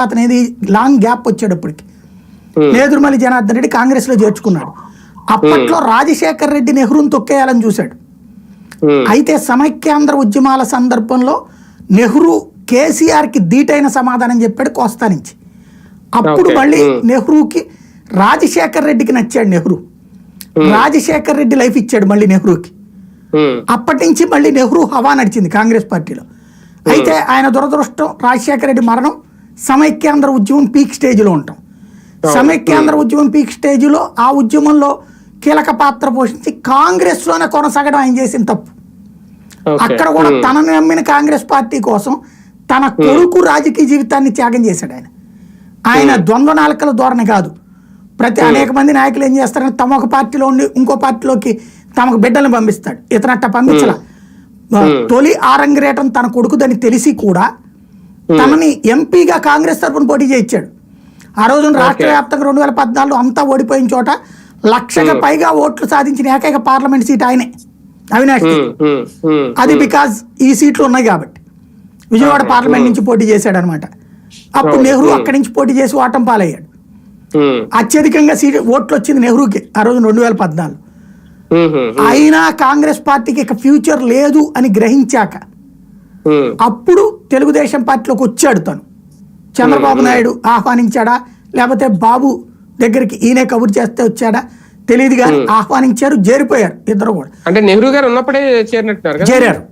అనేది long gap వచ్చేటప్పటికి. నేదురుమల్లి జనార్దన్ రెడ్డి కాంగ్రెస్లో చేర్చుకున్నాడు. అప్పట్లో రాజశేఖర్ రెడ్డి నెహ్రూని తొక్కేయాలని చూశాడు. అయితే సమైక్యాంధ్ర ఉద్యమాల సందర్భంలో నెహ్రూ కేసీఆర్కి ధీటైన సమాధానం చెప్పాడు కోస్తా నుంచి. అప్పుడు. మళ్ళీ. నెహ్రూకి రాజశేఖర్ రెడ్డికి నచ్చాడు నెహ్రూ. రాజశేఖర్ రెడ్డి లైఫ్ ఇచ్చాడు మళ్ళీ నెహ్రూకి. అప్పటి నుంచి మళ్ళీ నెహ్రూ హవా నడిచింది కాంగ్రెస్ పార్టీలో. అయితే ఆయన దురదృష్టం రాజశేఖర రెడ్డి మరణం సమైక్యాంధ్ర ఉద్యమం పీక్ స్టేజ్లో ఉంటాం. సమైక్యాంధ్ర ఉద్యమం పీక్ స్టేజ్లో ఆ ఉద్యమంలో కీలక పాత్ర పోషించి కాంగ్రెస్లోనే కొనసాగడం ఆయన చేసిన తప్పు. అక్కడ కూడా తనను నమ్మిన కాంగ్రెస్ పార్టీ కోసం తన కొడుకు రాజకీయ జీవితాన్ని త్యాగం చేశాడు ఆయన. ఆయన ద్వంద్వ నాలుకల ధోరణి కాదు. ప్రతి అనేక మంది నాయకులు ఏం చేస్తారంటే తమ ఒక పార్టీలో ఉండి ఇంకో పార్టీలోకి తమకు బిడ్డలను పంపిస్తాడు. ఇతనట్ట పంపించలా. తొలి ఆరంగరేటం తన కొడుకుదని తెలిసి కూడా తనని ఎంపీగా కాంగ్రెస్ తరపున పోటీ చేయించాడు. ఆ రోజున రాష్ట్ర వ్యాప్తంగా రెండు వేల పద్నాలుగు అంతా ఓడిపోయిన చోట లక్షకు పైగా ఓట్లు సాధించిన ఏకైక పార్లమెంట్ సీట్ ఆయనే అవినాష్ ఉమ్, అది బికాజ్ ఈ సీట్లు ఉన్నాయి కాబట్టి. విజయవాడ పార్లమెంట్ నుంచి పోటీ చేశాడు అనమాట అప్పుడు నెహ్రూ అక్కడి నుంచి పోటీ చేసి ఓటం పాలయ్యాడు. అత్యధికంగా సీట్ ఓట్లు వచ్చింది నెహ్రూకి ఆ రోజు రెండు వేల పద్నాలుగు. అయినా కాంగ్రెస్ పార్టీకి ఇక ఫ్యూచర్ లేదు అని గ్రహించాక అప్పుడు తెలుగుదేశం పార్టీలోకి వచ్చాడు తను. చంద్రబాబు నాయుడు ఆహ్వానించాడా? లేకపోతే బాబు దగ్గరికి ఈయనే కబురు చేస్తే వచ్చాడా? తెలియదు కానీ ఆహ్వానించారు చేరిపోయారు ఇద్దరు కూడా. అంటే నెహ్రూ గారు ఉన్నప్పుడే చేరినట్టున్నారు చేరారు.